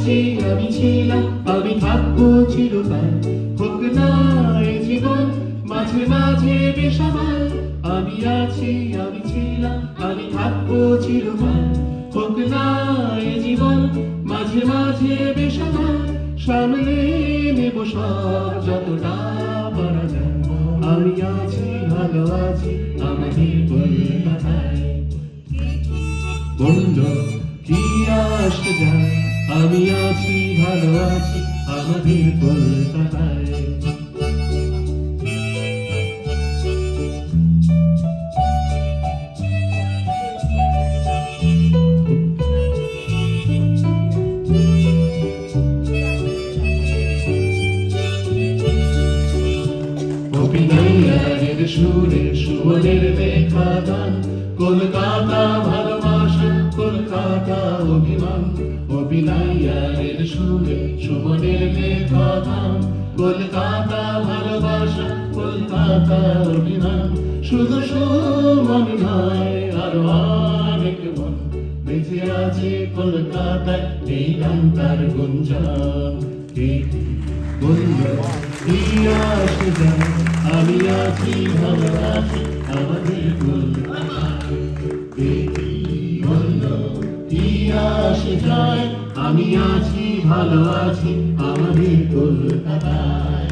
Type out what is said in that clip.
আমি ছিলাম, আমি থাকব চিরকাল হোক না এ জীবন, মাঝে মাঝে বেসামাল। আমি আছি, আমি ছিলাম, আমি থাকব চিরকাল হোক না এ জীবন, মাঝে মাঝে বেসামাল। সামনে নেব সব, যতটা পারা যায়। আমি আছি, ভালো আছি আমি আছি ভালো আছি আমাদের কলকাতায়। সুরে সুবনের লেখা গান কলকাতা ভালোবাসা কলকাতা অভিমান অভিনয়ের সুরে লেখা গান কলকাতা ভালোবাসা, কলকাতা অভিমান। শুধু সুমন নয়, আরও অনেক মন। বেঁচে আছে কলকাতায় এই গান তার গুঞ্জন। আমি আছি ভালো আছি আমাদের কলকাতায়। কে কি কি আসে যায়? আমি আছি ভালো আছি আমাদের কলকাতায়।